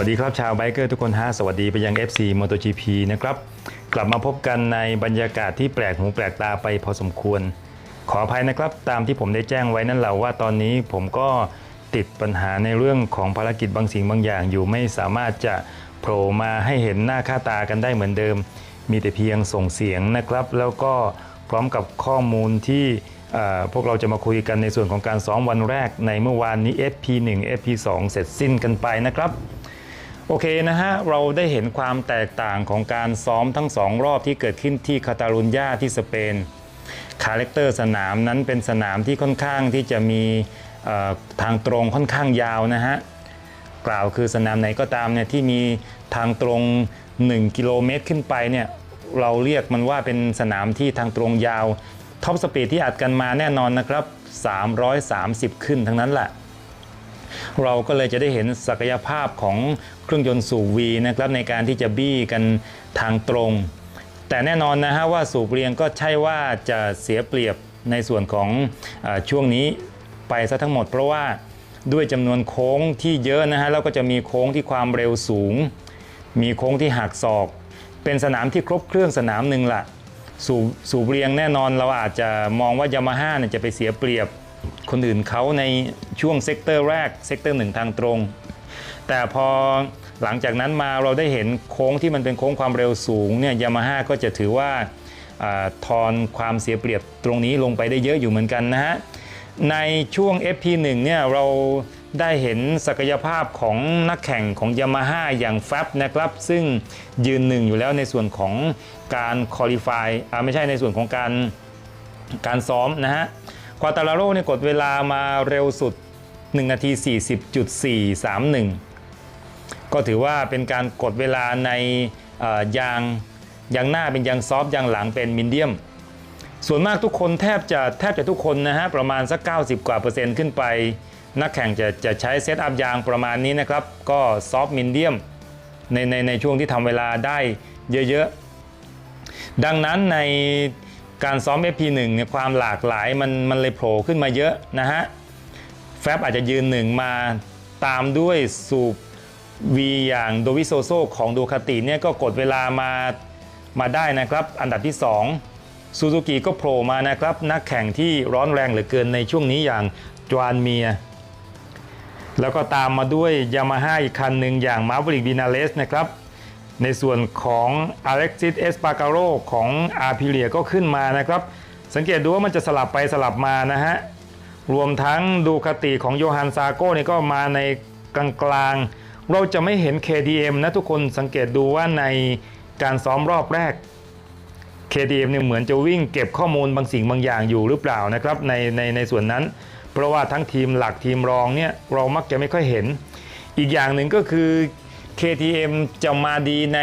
สวัสดีครับชาวไบเกอร์ทุกคนฮะสวัสดีไปยัง FC MotoGP นะครับ กลับมาพบกันในบรรยากาศที่แปลกหูแปลกตาไปพอสมควร ขออภัยนะครับ ตามที่ผมได้แจ้งไว้นั่นแหละว่าตอนนี้ผมก็ติดปัญหาในเรื่องของภารกิจบางสิ่งบางอย่างอยู่ไม่สามารถจะโผล่มาให้เห็นหน้าค่าตากันได้เหมือนเดิม มีแต่เพียงส่งเสียงนะครับ แล้วก็พร้อมกับข้อมูลที่พวกเราจะมาคุยกันในส่วนของการซ้อมวันแรกในเมื่อวานนี้ FP1 FP2 เสร็จสิ้นกันไปนะครับ โอเคนะฮะ เราได้เห็นความแตกต่างของการซ้อมทั้งสองรอบที่เกิดขึ้นที่คาตาลุญญาที่สเปน คาแรคเตอร์สนามนั้นเป็นสนามที่ค่อนข้างที่จะมีทางตรงค่อนข้างยาวนะฮะ กล่าวคือสนามไหนก็ตามเนี่ยที่มีทางตรง 1 กิโลเมตรขึ้นไปเนี่ยเราเรียกมันว่าเป็นสนามที่ทางตรงยาวท็อปสปีดที่อัดกันมาแน่นอนนะครับ 330 ขึ้นทั้งนั้นแหละ เราก็เลยจะได้เห็นศักยภาพของเครื่องยนต์สูบ V นะครับในการที่จะบี้กันทางตรง แต่แน่นอนนะฮะว่าสูบเรียงก็ใช่ว่าจะเสียเปรียบในส่วนของอช่วงนี้ไปซะทั้งหมด เพราะว่าด้วยจำนวนโค้งที่เยอะนะฮะแล้วก็จะมีโค้งที่ความเร็วสูง มีโค้งที่หักศอก เป็นสนามที่ครบเครื่องสนามหนึ่งละสูบสูบเรียงแน่นอนเราอาจจะมองว่ายามาฮ่าเนี่ยจะไปเสียเปรียบ คนอื่นเขาในช่วงเซกเตอร์แรกเซกเตอร์หนึ่งทางตรง แต่พอหลังจากนั้นมาเราได้เห็นโค้งที่มันเป็นโค้งความเร็วสูงเนี่ยยามาฮ่าก็จะถือว่าอทอนความเสียเปรียบตรงนี้ลงไปได้เยอะอยู่เหมือนกันนะฮะ ในช่วง FP1 เนี่ยเราได้เห็นศักยภาพของนักแข่งของยามาฮ่าอย่างแฟบนะครับ ซึ่งยืนหนึ่งอยู่แล้วในส่วนของการคอลี่ฟายไม่ใช่ในส่วนของการการซ้อมนะฮะ ควาตาลาโร่เนี่ยกดเวลามาเร็วสุด 1 นาที 40.431 ก็ถือว่าเป็นการกดเวลาในยางยางหน้าเป็นยางซอฟต์ยางหลังเป็นมินเดียม ส่วนมากทุกคนแทบจะแทบจะทุกคนนะฮะประมาณสัก 90 กว่าเปอร์เซ็นต์ขึ้นไป นักแข่งจะจะใช้เซตอัพยางประมาณนี้นะครับ ก็ซอฟต์มินเดียมในในในช่วงที่ทำเวลาได้เยอะๆ ดังนั้นใน การซ้อม FP1 เนี่ยความหลากหลายมันมันเลยโผล่ขึ้นมาเยอะนะฮะแฟบอาจจะยืนหนึ่งมาตามด้วยสูบ V อย่างโดวิโซโซของดูคาติเนี่ยก็กดเวลามามาได้นะครับ อันดับที่ 2 ซูซูกิก็โผล่มานะครับ นักแข่งที่ร้อนแรงเหลือเกินในช่วงนี้อย่างจวานเมีย แล้วก็ตามมาด้วยยามาฮ่าอีกคันหนึ่งอย่างมา v ริก v ินาเลสนะครับ ในส่วนของ Alexis Espargaro ของ a p r i l i a ก็ขึ้นมานะครับ สังเกตดูว่ามันจะสลับไปสลับมานะฮะ รวมทั้งดูคติของโยฮันซาโก้นี่ก็มาในกลางๆ เราจะไม่เห็น KTM นะทุกคนสังเกตดูว่าในการซ้อมรอบแรก KTM เนี่ยเหมือนจะวิ่งเก็บข้อมูลบางสิ่งบางอย่างอยู่หรือเปล่านะครับในในในส่วนนั้น เพราะว่าทั้งทีมหลักทีมรองเนี่ยเรามักจะไม่ค่อยเห็น อีกอย่างหนึ่งก็คือ KTM จะมาดีใน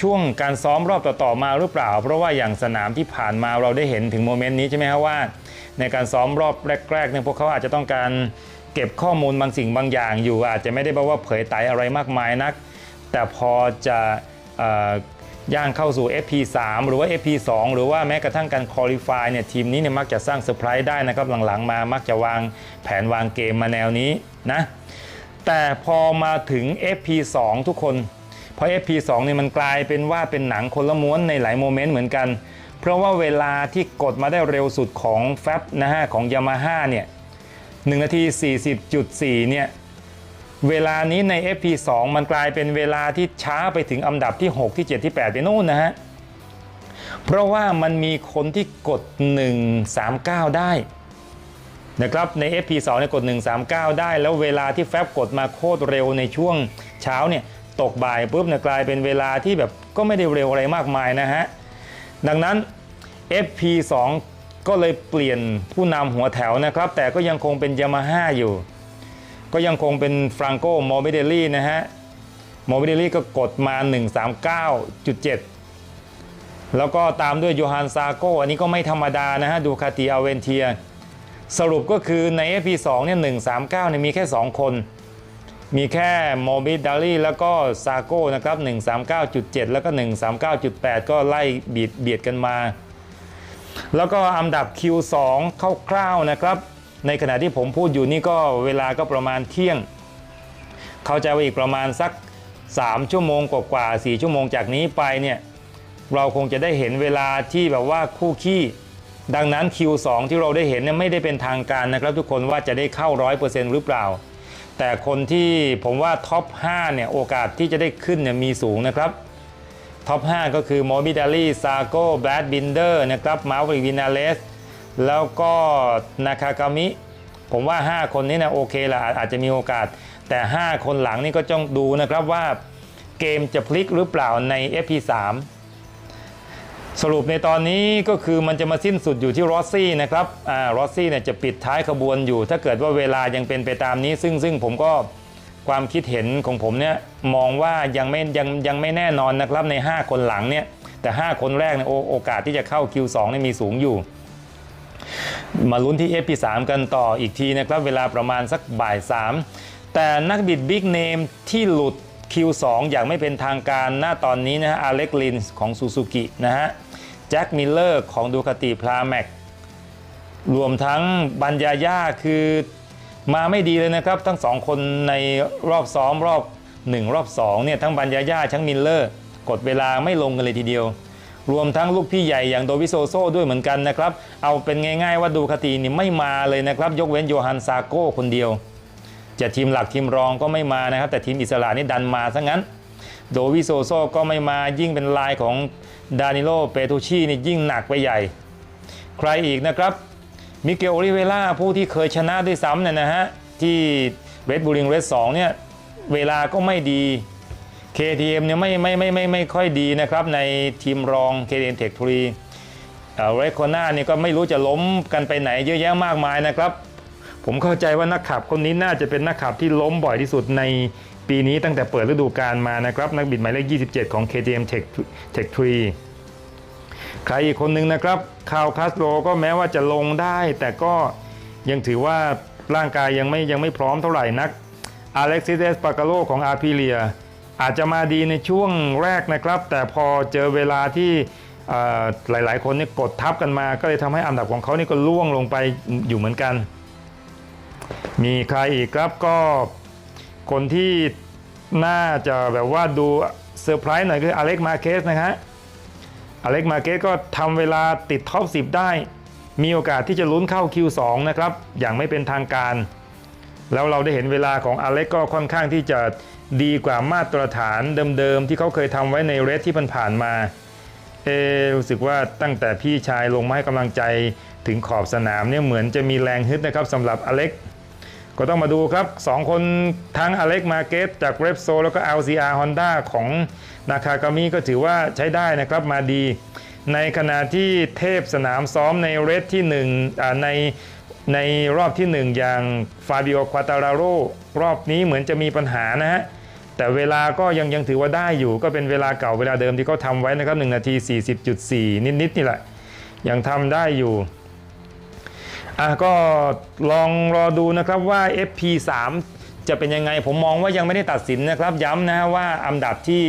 ช่วงการซ้อมรอบต่อๆมาหรือเปล่า เพราะว่าอย่างสนามที่ผ่านมาเราได้เห็นถึงโมเมนต์นี้ใช่ไหมครับว่า ในการซ้อมรอบแรกๆเนี่ยพวกเขาอาจจะต้องการเก็บข้อมูลบางสิ่งบางอย่างอยู่ อาจจะไม่ได้บอกว่าเผยไตอะไรมากมายนัก แต่พอจะย่างเข้าสู่ FP3 หรือว่า FP2 หรือว่าแม้กระทั่งการ qualify เนี่ยทีมนี้เนี่ยมักจะสร้างเซอร์ไพรส์ได้นะครับหลังๆมามักจะวางแผนวางเกมมาแนวนี้นะ แต่พอมาถึง FP2 ทุกคน เพราะ FP2 เนี่ยมันกลายเป็นว่าเป็นหนังคนละม้วนในหลายโมเมนต์เหมือนกัน เพราะว่าเวลาที่กดมาได้เร็วสุดของแฟบนะฮะของ Yamaha เนี่ย1นาที 40.4 เนี่ยเวลานี้ใน FP2 มันกลายเป็นเวลาที่ช้าไปถึงอันดับที่ 6 ที่ 7 ที่ 8 ไปนู่นนะฮะ เพราะว่ามันมีคนที่กด 139 ได้ นะครับใน FP2 เนี่ยกด 139 ได้ แล้วเวลาที่แฟบกดมาโคตรเร็วในช่วงเช้าเนี่ยตกบ่ายปุ๊บเนี่ยกลายเป็นเวลาที่แบบก็ไม่ได้เร็วอะไรมากมายนะฮะ ดังนั้น FP2 ก็เลยเปลี่ยนผู้นำหัวแถวนะครับ แต่ก็ยังคงเป็นยามาฮ่าอยู่ ก็ยังคงเป็นฟรังโกโมบิเดลี่นะฮะโมบิเดลี่ก็กดมา 139.7 แล้วก็ตามด้วยโยฮันซาโกอันนี้ก็ไม่ธรรมดานะฮะ ดูคาติอาเวนเทีย สรุปก็คือใน FP2 เนี่ย139เนี่ยมีแค่ 2 คน มีแค่โมบิดาลี่แล้วก็ซาโก้นะครับ 139.7 แล้วก็ 139.8 ก็ไล่เบียดเบียดกันมา แล้วก็อันดับ Q2 คร่าวๆนะครับ ในขณะที่ผมพูดอยู่นี่ก็เวลาก็ประมาณเที่ยง เข้าใจว่าอีกประมาณสัก 3 ชั่วโมงกว่าๆ4ชั่วโมงจากนี้ไปเนี่ยเราคงจะได้เห็นเวลาที่แบบว่าคู่ขี้ ดังนั้น Q2 ที่เราได้เห็นเนี่ยไม่ได้เป็นทางการนะครับ ทุกคนว่าจะได้เข้า 100%หรือเปล่า แต่คนที่ผมว่าท็อป5เนี่ยโอกาสที่จะได้ขึ้นเนี่ยมีสูงนะครับท็อป 5 ก็คือโมบิดาลีซาโก้แบดบินเดอร์นะครับมาวิวินาเลสแล้วก็นาคากามิ ผมว่า 5 คนนี้นะโอเคละอาจอาจจะมีโอกาส แต่ 5 คนหลังนี่ก็ต้องดูนะครับว่าเกมจะพลิกหรือเปล่าใน FP3 สรุปในตอนนี้ก็คือมันจะมาสิ้นสุดอยู่ที่รอสซี่นะครับอ่ารอสซี่เนี่ยจะปิดท้ายขบวนอยู่ ถ้าเกิดว่าเวลายังเป็นไปตามนี้ ซึ่งซึ่งผมก็ความคิดเห็นของผมเนี่ยมองว่ายังไม่ยังยังไม่แน่นอนนะครับใน 5 คนหลังเนี่ยแต่ 5 คนแรกเนี่ยโอโอกาสที่จะเข้า Q2 เนี่ยมีสูงอยู่ มาลุ้นที่ FP3 กันต่ออีกทีนะครับ เวลาประมาณสักบ่าย 3 แต่นักบิดบิ๊กเนมที่หลุด Q2 อย่างไม่เป็นทางการหน้าตอนนี้นะฮะอเล็กลินส์ของซูซูกินะฮะแจ็คมิลเลอร์ของดูคาติพลาแม็กรวมทั้งบัญญาย่าคือมาไม่ดีเลยนะครับ ทั้งสองคนในรอบซ้อมรอบ 1 รอบ2เนี่ยทั้งบัญญาย่าทั้งมิลเลอร์ กดเวลาไม่ลงกันเลยทีเดียว รวมทั้งลูกพี่ใหญ่อย่างโดวิโซโซด้วยเหมือนกันนะครับ เอาเป็นง่ายๆว่าดูคาตินี่ไม่มาเลยนะครับ ยกเว้นโยฮันซาโก้คนเดียว จะทีมหลักทีมรองก็ไม่มานะครับ แต่ทีมอิสระนี่ดันมาซะงั้น โดวิโซโซก็ไม่มายิ่งเป็นลายของดานิโลเปโตชีนี่ยิ่งหนักไปใหญ่ ใครอีกนะครับมิเกลโอริเวล่าผู้ที่เคยชนะด้วยซ้ำเนี่ยนะฮะ ที่เรดบูลิงเรดสองเนี่ยเวลาก็ไม่ดี KTM เนี่ยไม่ไม่ไม่ไม่ไม่ค่อยดีนะครับ ในทีมรอง KTM Tech 3เรคโคนาเนี่ยก็ไม่รู้จะล้มกันไปไหนเยอะแยะมากมายนะครับ ผมเข้าใจว่านักขับคนนี้น่าจะเป็นนักขับที่ล้มบ่อยที่สุดในปีนี้ตั้งแต่เปิดฤดูกาลมานะครับ นักบิดหมายเลข 27 ของ KTM Tech Tech 3ใครอีกคนหนึ่งนะครับคาวคาสโลก็แม้ว่าจะลงได้ แต่ก็ยังถือว่าร่างกายยังไม่ยังไม่พร้อมเท่าไหร่นักอเล็กซิเดสปากาโลของอาร์พิเลียอาจจะมาดีในช่วงแรกนะครับ แต่พอเจอเวลาที่หลายๆ คนนี่กดทับกันมา ก็เลยทำให้อันดับของเขานี่ก็ล่วงลงไปอยู่เหมือนกัน มีใครอีกครับก็คนที่น่าจะแบบว่าดูเซอร์ไพรส์หน่อยคืออเล็กมาเคสนะฮะอเล็กมาเคสก็ทำเวลาติดท็อป 10 ได้ มีโอกาสที่จะลุ้นเข้า Q2 นะครับ อย่างไม่เป็นทางการ แล้วเราได้เห็นเวลาของอเล็กก็ค่อนข้างที่จะดีกว่ามาตรฐานเดิมๆ ที่เขาเคยทำไว้ในเรสที่ผ่านๆมา เอรู้สึกว่าตั้งแต่พี่ชายลงมาให้กำลังใจถึงขอบสนามเนี่ยเหมือนจะมีแรงฮึดนะครับสำหรับอเล็ก ก็ต้องมาดูครับ 2 คนทั้งอเล็กมาเกตจากเรปโซแล้วก็ LCR Honda ของนาคากามิก็ถือว่าใช้ได้นะครับมาดี ในขณะที่เทพสนามซ้อมในเรสที่1อ่าในในรอบที่ 1 อย่างฟาบิโอควาตาราโรรอบนี้เหมือนจะมีปัญหานะฮะ แต่เวลาก็ยังยังถือว่าได้อยู่ก็เป็นเวลาเก่าเวลาเดิมที่เขาทำไว้นะครับ1นาที 40.4 นิดๆนี่แหละ ยังทำได้อยู่ อะก็ลองรอดูนะครับว่า FP3 จะเป็นยังไง ผมมองว่ายังไม่ได้ตัดสินนะครับ ย้ำนะฮะว่าอันดับที่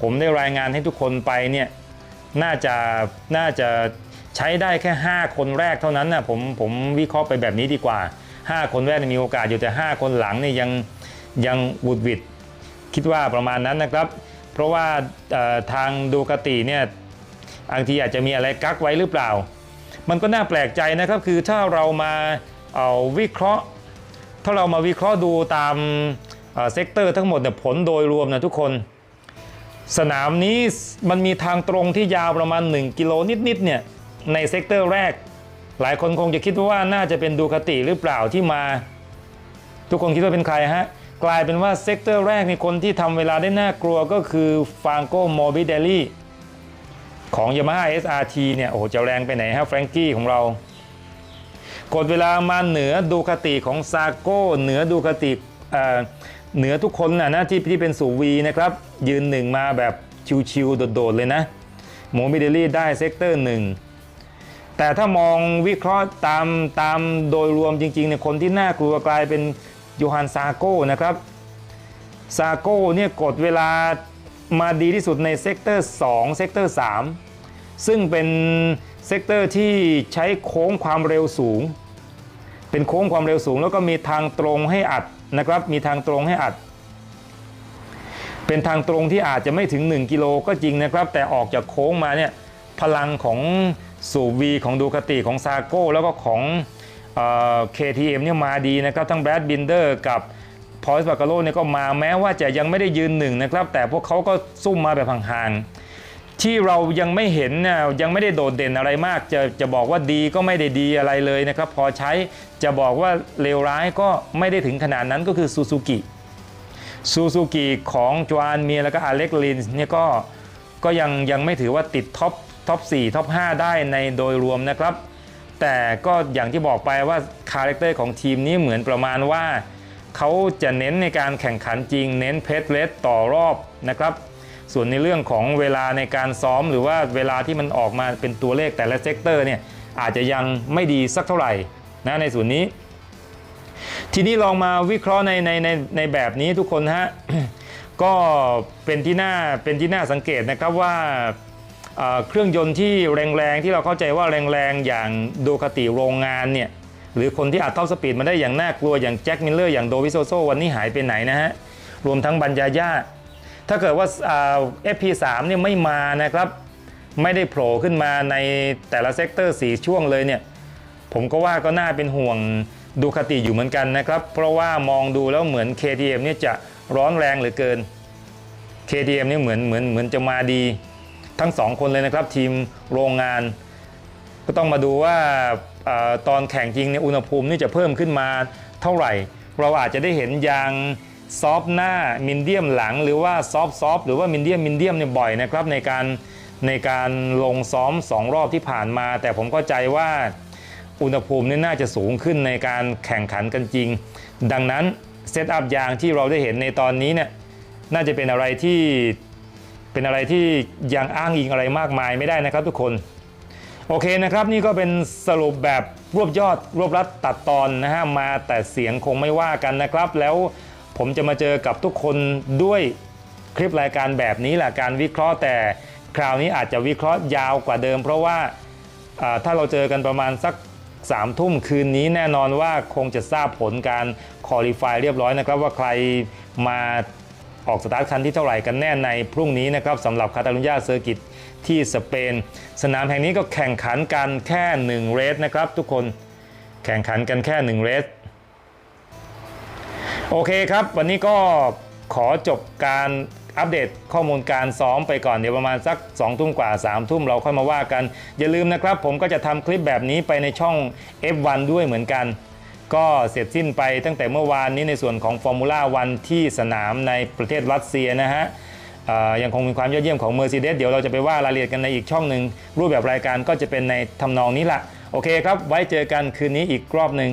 ผมได้รายงานให้ทุกคนไปเนี่ยน่าจะน่าจะใช้ได้แค่ 5 คนแรกเท่านั้นนะผมผมวิเคราะห์ไปแบบนี้ดีกว่า 5 คนแรกมีโอกาสอยู่แต่ 5 คนหลังเนี่ยยังยังบุดวิดคิดว่าประมาณนั้นนะครับ เพราะว่าทางดูกติเนี่ยบางทีอาจจะมีอะไรกักไว้หรือเปล่า มันก็น่าแปลกใจนะครับคือถ้าเรามาเอาวิเคราะห์ ถ้าเรามาวิเคราะห์ดูตามเซกเตอร์ทั้งหมดเนี่ยผลโดยรวมนะทุกคน สนามนี้มันมีทางตรงที่ยาวประมาณ 1 กิโลนิดๆเนี่ยในเซกเตอร์แรก หลายคนคงจะคิดว่าน่าจะเป็นดูคาติหรือเปล่าที่มา ทุกคนคิดว่าเป็นใครฮะกลายเป็นว่าเซกเตอร์แรกในคนที่ทำเวลาได้น่ากลัวก็คือฟางโกโมบิเดลี่ ของ Yamaha SRT เนี่ยโอ้โหจะแรงไปไหนฮะแฟรงกี้ของเรากดเวลามาเหนือดูคติของซาโก้เหนือดูคติเอ่อเหนือทุกคนนะนะที่ที่เป็นสูวีนะครับ ยืนหนึ่งมาแบบชิวๆโดดๆเลยนะโมบิเดลี่ได้เซกเตอร์หนึ่งแต่ถ้ามองวิเคราะห์ตามตามโดยรวมจริงๆเนี่ยคนที่น่ากลัวกลายเป็นโยฮันซาโก้นะครับซาโก้เนี่ยกดเวลา มาดีที่สุดในเซกเตอร์2เซกเตอร์3ซึ่งเป็นเซกเตอร์ที่ใช้โค้งความเร็วสูง เป็นโค้งความเร็วสูง แล้วก็มีทางตรงให้อัดนะครับ มีทางตรงให้อัด เป็นทางตรงที่อาจจะไม่ถึง 1 กิโลก็จริงนะครับ แต่ออกจากโค้งมาเนี่ยพลังของสูบวีของดูคาติของซาโก้แล้วก็ของเอ่อ KTM เนี่ยมาดีนะครับ ทั้งแบรดบินเดอร์กับ พอยส์บากาโลเนี่ยก็มาแม้ว่าจะยังไม่ได้ยืนหนึ่งนะครับ แต่พวกเขาก็ซุ่มมาแบบห่างๆที่เรายังไม่เห็นเนี่ยยังไม่ได้โดดเด่นอะไรมาก จะจะบอกว่าดีก็ไม่ได้ดีอะไรเลยนะครับ พอใช้จะบอกว่าเลวร้ายก็ไม่ได้ถึงขนาดนั้นก็คือซูซูกิซูซูกิของจวานเมียแล้วก็อเล็กลินเนี่ยก็ก็ยังยังไม่ถือว่าติดท็อปท็อป4ท็อป 5 ได้ในโดยรวมนะครับ แต่ก็อย่างที่บอกไปว่าคาแรคเตอร์ของทีมนี้เหมือนประมาณว่า เขาจะเน้นในการแข่งขันจริง เน้นเพชรเลสต่อรอบนะครับ ส่วนในเรื่องของเวลาในการซ้อมหรือว่าเวลาที่มันออกมาเป็นตัวเลขแต่ละเซกเตอร์เนี่ยอาจจะยังไม่ดีสักเท่าไหร่นะในส่วนนี้ ทีนี้ลองมาวิเคราะห์ในในในในแบบนี้ทุกคนฮะก็เป็นที่น่าเป็นที่น่าสังเกตนะครับว่าเครื่องยนต์ที่แรงๆที่เราเข้าใจว่าแรงๆอย่างโดคาติโรงงานเนี่ย หรือคนที่อัดท็อปสปีดมาได้อย่างน่ากลัวอย่างแจ็คมิลเลอร์อย่างโดวิโซโซวันนี้หายไปไหนนะฮะ รวมทั้งบัญญาญาถ้าเกิดว่าเอ่อ FP3 เนี่ยไม่มานะครับ ไม่ได้โผล่ขึ้นมาในแต่ละเซกเตอร์สีช่วงเลยเนี่ย ผมก็ว่าก็น่าเป็นห่วงดูคติอยู่เหมือนกันนะครับ เพราะว่ามองดูแล้วเหมือน KTM เนี่ยจะร้อนแรงเหลือเกิน KTM เนี่ยเหมือนเหมือนเหมือนจะมาดีทั้งสองคนเลยนะครับ ทีมโรงงาน ก็ต้องมาดูว่า ตอนแข่งจริงเนี่ยอุณหภูมินี่จะเพิ่มขึ้นมาเท่าไหร่ เราอาจจะได้เห็นยางซอฟหน้ามินเดียมหลัง หรือว่าซอฟซอฟหรือว่ามินเดียมมินเดียมเนี่ยบ่อยนะครับในการในการลงซ้อม 2 รอบที่ผ่านมา แต่ผมเข้าใจว่าอุณหภูมินี่น่าจะสูงขึ้นในการแข่งขันกันจริง ดังนั้นเซตอัพยางที่เราได้เห็นในตอนนี้เนี่ยน่าจะเป็นอะไรที่เป็นอะไรที่ยังอ้างอิงอะไรมากมายไม่ได้นะครับทุกคน โอเคนะครับนี่ก็เป็นสรุปแบบรวบยอดรวบรัดตัดตอนนะฮะมาแต่เสียงคงไม่ว่ากันนะครับ แล้วผมจะมาเจอกับทุกคนด้วยคลิปรายการแบบนี้แหละการวิเคราะห์แต่คราวนี้อาจจะวิเคราะห์ยาวกว่าเดิม เพราะว่าถ้าเราเจอกันประมาณสักสามทุ่มคืนนี้แน่นอนว่าคงจะทราบผลการคอลี่ฟายเรียบร้อยนะครับ ว่าใครมาออกสตาร์ทคันที่เท่าไหร่กันแน่ในพรุ่งนี้นะครับสำหรับคาตาลุญญาเซอร์กิต ที่สเปน สนามแห่งนี้ก็แข่งขันกันแค่ 1 เรสนะครับ ทุกคนแข่งขันกันแค่ 1 เรสโอเคครับ วันนี้ก็ขอจบการอัปเดตข้อมูลการซ้อมไปก่อนเดี๋ยวประมาณสัก 2 ทุ่มกว่า 3 ทุ่มเราค่อยมาว่ากัน อย่าลืมนะครับ ผมก็จะทำคลิปแบบนี้ไปในช่อง F1 ด้วยเหมือนกัน ก็เสร็จสิ้นไปตั้งแต่เมื่อวานนี้ในส่วนของฟอร์มูล่าวันที่สนามในประเทศรัสเซียนะฮะ ยังคงมีความยอดเยี่ยมของ Mercedes เดี๋ยวเราจะไปว่ารายละเอียดกันในอีกช่องหนึ่งรูปแบบรายการก็จะเป็นในทำนองนี้ละโอเคครับ ไว้เจอกันคืนนี้อีกรอบหนึ่ง